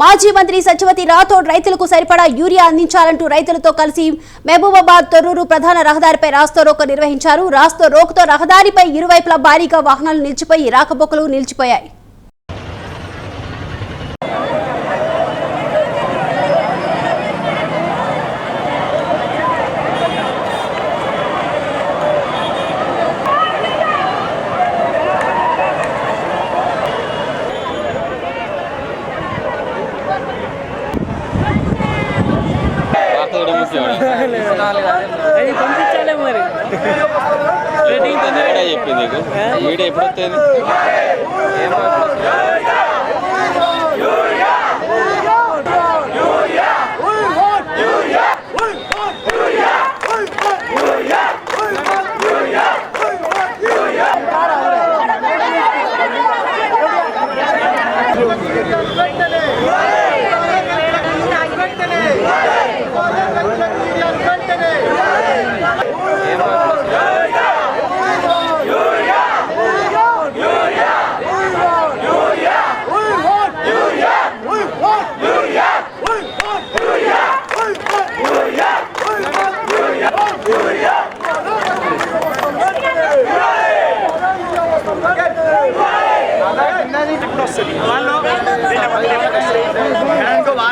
మాజీ మంత్రి సత్యవతి రాథోడ్ రైతులకు సరిపడా యూరియా అందించాలంటూ రైతులతో కలిసి మహబూబాబాద్ తొర్రూరు ప్రధాన రహదారిపై రాస్తో రోకో నిర్వహించారు. రాస్తో రోకతో రహదారిపై ఇరువైపులా భారీగా వాహనాలు నిలిచిపోయి రాకపోకలు నిలిచిపోయాయి. చెప్పింది నీకు వీడియో ఎప్పుడు వస్తుంది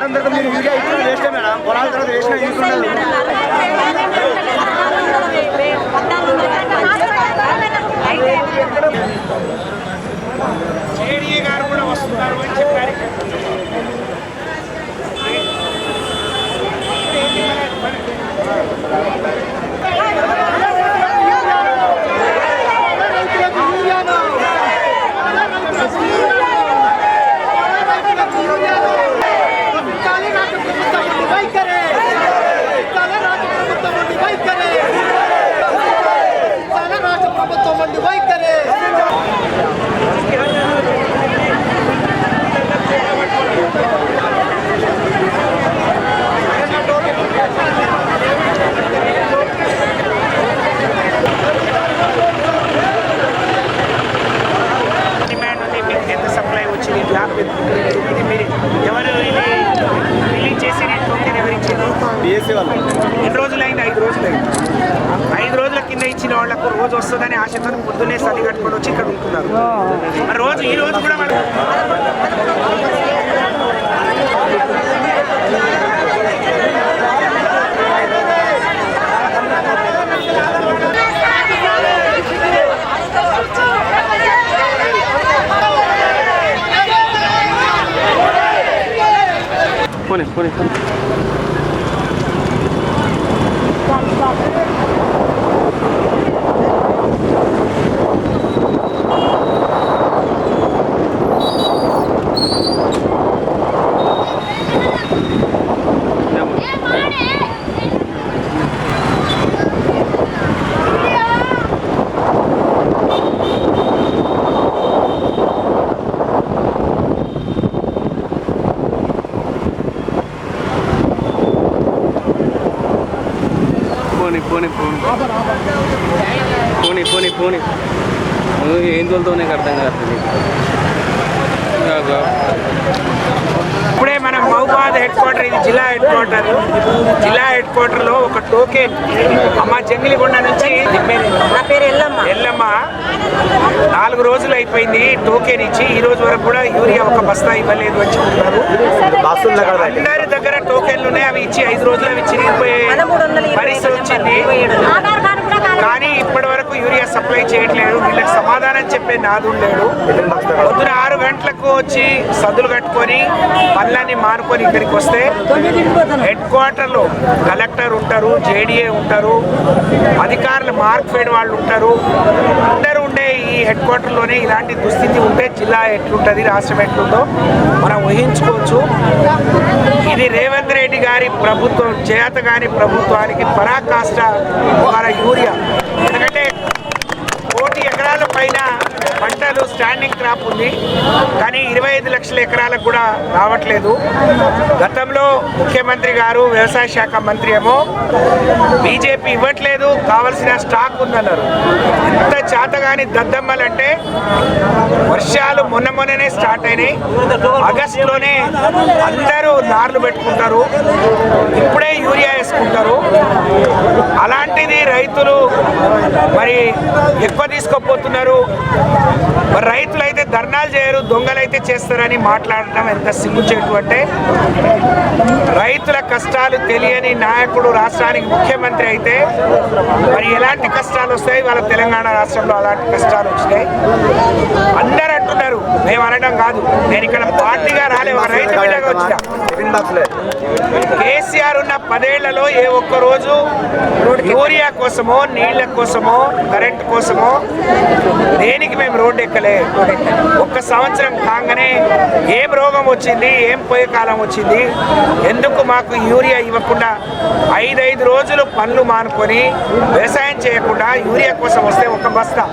ఇంకో తర్వాత మీరు యూరియా ఇచ్చిన వేస్టే మేడం పొలాల తర్వాత వేసిన యూస్ జేడీఏ గారు కూడా వస్తున్నారు అని చెప్పారు. கொண்டு போய் Stop, stop. పోనీ పోనీ పోనీ. నువ్వు ఏం తోలుతావు నాకు అర్థం కాదు ఇప్పుడే మనం మహబాద్ హెడ్ క్వార్టర్ ఇది జిల్లా హెడ్ క్వార్టర్. జిల్లా హెడ్ క్వార్టర్లో ఒక టోకెన్. అమ్మ జంగిలిగొండ నుంచి నా పేరు ఎల్లమ్మ. ఎల్లమ్మ నాలుగు రోజులు అయిపోయింది టోకెన్ ఇచ్చి ఈ రోజు వరకు కూడా యూరియా ఒక బస్తా ఇవ్వలేదు అని చెప్తున్నారు. బస్సుల దగ్గర. పెట్టి. అందరి దగ్గర టోకెన్లు ఉన్నాయి అవి ఇచ్చి ఐదు రోజులు అవి చిరిగిపోయే పరిస్థితి వచ్చింది. కానీ ఇప్పటి వరకు యూరియా సప్లై చేయట్లేదు. వీళ్ళకి సమాధానం చెప్పే నాదు లేడు. పొద్దున ఆరు గంటలకు వచ్చి సదులు కట్టుకొని పళ్ళని మానుకొని ఇక్కడికి వస్తే హెడ్ క్వార్టర్లో కలెక్టర్ ఉంటారు జేడీఏ ఉంటారు అధికారులు మార్క్ఫెడ్ వాళ్ళు ఉంటారు. అందరూ ఉండే ఈ హెడ్ క్వార్టర్లోనే ఇలాంటి దుస్థితి ఉంటే జిల్లా ఎట్లుంటుంది రాష్ట్రం ఎట్లుందో మనం ఊహించుకోవచ్చు. ఇది రేవంత్ రెడ్డి గారి ప్రభుత్వం చేత గారి ప్రభుత్వానికి పరాకాష్ట మన యూరియా ఎందుకంటే కోటి ఎకరాల పైన పంటలు స్టాండింగ్ క్రాప్ ఉంది. కానీ ఇరవై ఐదు లక్షల ఎకరాలకు కూడా రావట్లేదు. గతంలో ముఖ్యమంత్రి గారు వ్యవసాయ శాఖ మంత్రి ఏమో బీజేపీ ఇవ్వట్లేదు కావలసిన స్టాక్ ఉందన్నారు. ఎంత చేతగాని దద్దమ్మలంటే వర్షాలు మొన్న మొన్ననే స్టార్ట్ అయినాయి. ఆగస్టులోనే అందరూ నార్లు పెట్టుకుంటారు. ఇప్పుడే యూరియా వేసుకుంటారు అలాంటిది రైతులు మరి ఎక్కువ తీసుకోపోతున్నారు. మరి రైతులు అయితే ధర్నాలు చేయరు దొంగలైతే చేస్తారని మాట్లాడటం ఎంత సిగ్గుచేటు అంటే రైతుల కష్టాలు తెలియని నాయకుడు రాష్ట్రానికి ముఖ్యమంత్రి అయితే మరి ఎలాంటి కష్టాలు వస్తాయి? వాళ్ళ తెలంగాణ రాష్ట్రంలో అలాంటి కష్టాలు వచ్చినాయి. అందరూ అంటున్నారు మేము అనడం కాదు నేను ఇక్కడ పార్టీగా రాలే రైతు బిడ్డగా వచ్చిన. కేసీఆర్ ఉన్న పదేళ్ళలో ఏ ఒక్క రోజు యూరియా కోసమో నీళ్ళ కోసమో కరెంట్ కోసమో దేనికి మేము రోడ్డు ఎక్కలే? ఒక్క సంవత్సరం కాగానే ఏం రోగం వచ్చింది ఏం పోయే కాలం వచ్చింది ఎందుకు మాకు యూరియా ఇవ్వకుండా ఐదైదు రోజులు పనులు మానుకొని వ్యవసాయం చేయకుండా యూరియా కోసం వస్తే ఒక బస్తా.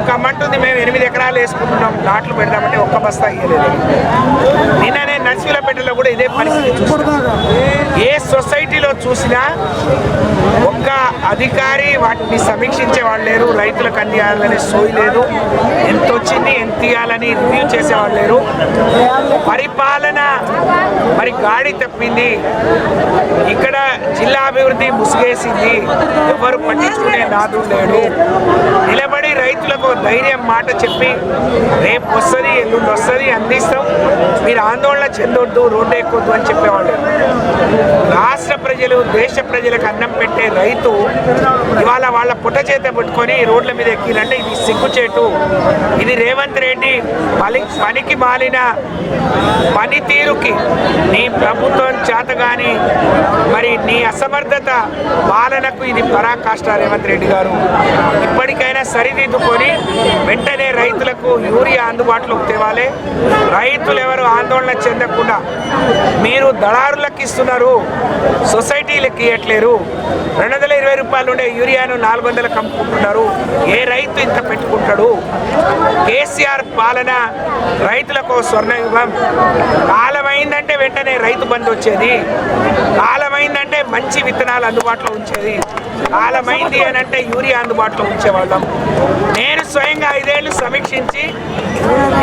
ఒక అమ్మంటుంది మేము ఎనిమిది ఎకరాలు వేసుకుంటున్నాం నాట్లు పెడదామంటే ఒక్క బస్తా ఇవ్వలేదు నిన్ననే నర్సీల పెట్టలో కూడా ఇదే పరిస్థితి ఏ సొసైటీలో చూసినా ఒక్క అధికారి వాటిని సమీక్షించే వాళ్ళు లేరు. రైతులకు అందియాలనే సోయి లేదు. ఎంత వచ్చింది ఎంత ఇవ్వాలని రివ్యూ చేసేవాళ్ళు లేరు. పరిపాలన మరి గాడి తప్పింది. ఇక్కడ జిల్లా అభివృద్ధి ముసిగేసింది. ఎవరు పట్టించుకునే నాదు లేడు. నిలబడి రైతులకు ధైర్యం మాట చెప్పి రేపు వస్తుంది ఎల్లుండి వస్తుంది అందిస్తాం. మీరు ఆందోళన చెందొద్దు రోడ్డు ఎక్కొద్దు అని చెప్పేవాళ్ళు రాష్ట్ర ప్రజలు దేశ ప్రజలకు అన్నం పెట్టే రైతు ఇవాళ వాళ్ళ పుట్ట చేత పెట్టుకొని రోడ్ల మీద ఎక్కిలంటే ఇది సిగ్గుచేటు. ఇది రేవంత్ రెడ్డి పలి పనికి మాలిన పనితీరుకి నీ ప్రభుత్వం చేతగాని మరి నీ అసమర్థత పాలనకు ఇది పరాకాష్ట రేవంత్ రెడ్డి గారు. ఇప్పటికైనా సరిదిద్దుకొని వెంటనే రైతులకు యూరియా అందుబాటులోకి తేవాలి. రైతులు ఎవరు ఆందోళన చెందకుండా మీరు దళారులకు ఇస్తున్నారు సొసైటీ సొసైటీలకు ఇవ్వట్లేరు రెండు వందల ఇరవై రూపాయలు ఉండే యూరియాను నాలుగు వందలకు అమ్ముకుంటున్నారు ఏ రైతు ఇంత పెట్టుకుంటాడు? కేసీఆర్ పాలన రైతులకు స్వర్ణయుగం. కాలమైందంటే వెంటనే రైతు బంధు వచ్చేది ఏంటంటే మంచి విత్తనాలు అందుబాటులో ఉంచేది కాలమైంది అని అంటే యూరియా అందుబాటులో ఉంచేవాళ్ళం. నేను స్వయంగా ఐదేళ్ళు సమీక్షించి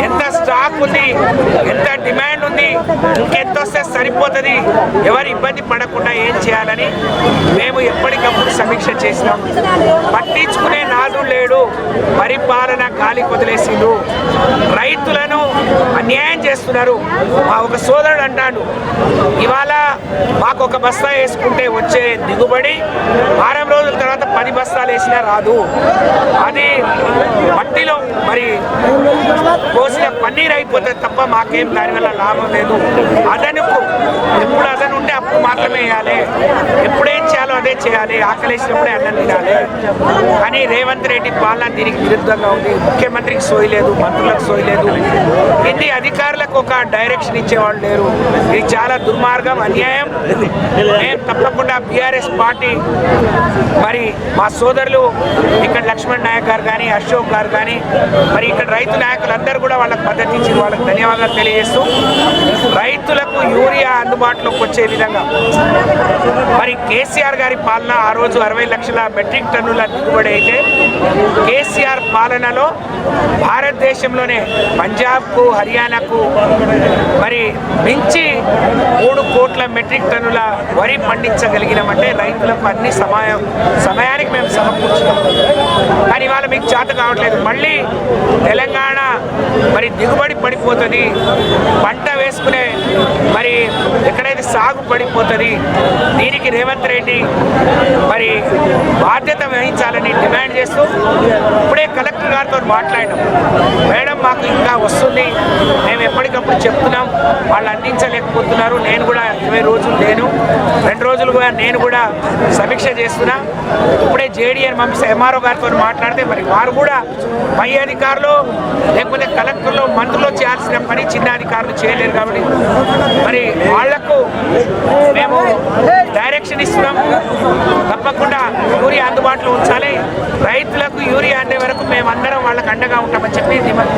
ఎంత స్టాక్ ఉంది ఎంత డిమాండ్ ఉంది ఇంకెంత వస్తే సరిపోతుంది ఎవరు ఇబ్బంది పడకుండా ఏం చేయాలని మేము ఎప్పటికప్పుడు సమీక్ష చేసినాం. పట్టించుకునే నాదు లేడు పరిపాలన గాలి వదిలేసిండు రైతులను అన్యాయం చేస్తున్నారు. మా ఒక సోదరుడు అంటాడు ఇవాళ మాకు ఒక బస్తా వేసుకుంటే వచ్చే దిగుబడి వారం రోజుల తర్వాత పది బస్తాలు వేసినా రాదు. అది మట్టిలో మరి కోసిన పన్నీర్ అయిపోతుంది తప్ప మాకేం దానివల్ల లాభం లేదు. అదనుకు ఎప్పుడు అదను ఉంటే అప్పుడు మాత్రమే వేయాలి. ఎప్పుడేం అదే చేయాలి ఆకలేసినప్పుడే అన్నం తినాలి. అని రేవంత్ రెడ్డి పాలన దీనికి విరుద్ధంగా ఉంది. ముఖ్యమంత్రికి సోయలేదు మంత్రులకు సోయలేదు ఇన్ని అధికారులకు ఒక డైరెక్షన్ ఇచ్చేవాళ్ళు లేరు. ఇది చాలా దుర్మార్గం అన్యాయం. మేము తప్పకుండా బీఆర్ఎస్ పార్టీ మరి మా సోదరులు ఇక్కడ లక్ష్మణ్ నాయక్ గారు కానీ అశోక్ గారు కానీ మరి ఇక్కడ రైతు నాయకులందరూ కూడా వాళ్ళకి మద్దతు ఇచ్చి వాళ్ళకి ధన్యవాదాలు తెలియజేస్తూ రైతులకు యూరియా అందుబాటులోకి వచ్చే విధంగా మరి కేసీఆర్ గారు పాలన ఆ రోజు అరవై లక్షల మెట్రిక్ టన్నుల దిగుబడి అయితే కేసీఆర్ పాలనలో భారతదేశంలోనే పంజాబ్కు హర్యానాకు మరి మించి మూడు కోట్ల మెట్రిక్ టన్నుల వరి పండించగలిగినామంటే రైతులకు అన్ని సమయం సమయానికి మేము సమకూర్చున్నాం కానీ ఇవాళ మీకు చేత కావట్లేదు. మళ్ళీ తెలంగాణ మరి దిగుబడి పడిపోతుంది. పంట వేసుకునే మరి ఎక్కడైతే సాగు పడిపోతుంది దీనికి రేవంత్ రెడ్డి మరి బాధ్యత వహించాలని చేస్తూ ఇప్పుడే కలెక్టర్ గారితో మాట్లాడినాం. మేడం మాకు ఇంకా వస్తుంది. మేము ఎప్పటికప్పుడు చెప్తున్నాం. వాళ్ళు అందించలేకపోతున్నారు. నేను కూడా ఇరవై రోజులు లేను. రెండు రోజులు కూడా నేను కూడా సమీక్ష చేస్తున్నా. ఇప్పుడే జేడీఎన్ పంపిస్తే ఎంఆర్ఓ గారితో మాట్లాడితే మరి వారు కూడా పై అధికారులు లేకపోతే కలెక్టర్లు మంత్రులు చేయాల్సిన పని చిన్న అధికారులు చేయలేరు కాబట్టి మరి వాళ్ళకు మేము డైరెక్షన్ ఇస్తున్నాం తప్పకుండా ఊరి అందుబాటులో ఉంచాలి. రైతులకు యూరియా అనే వరకు మేమందరం వాళ్ళకి అండగా ఉంటామని చెప్పి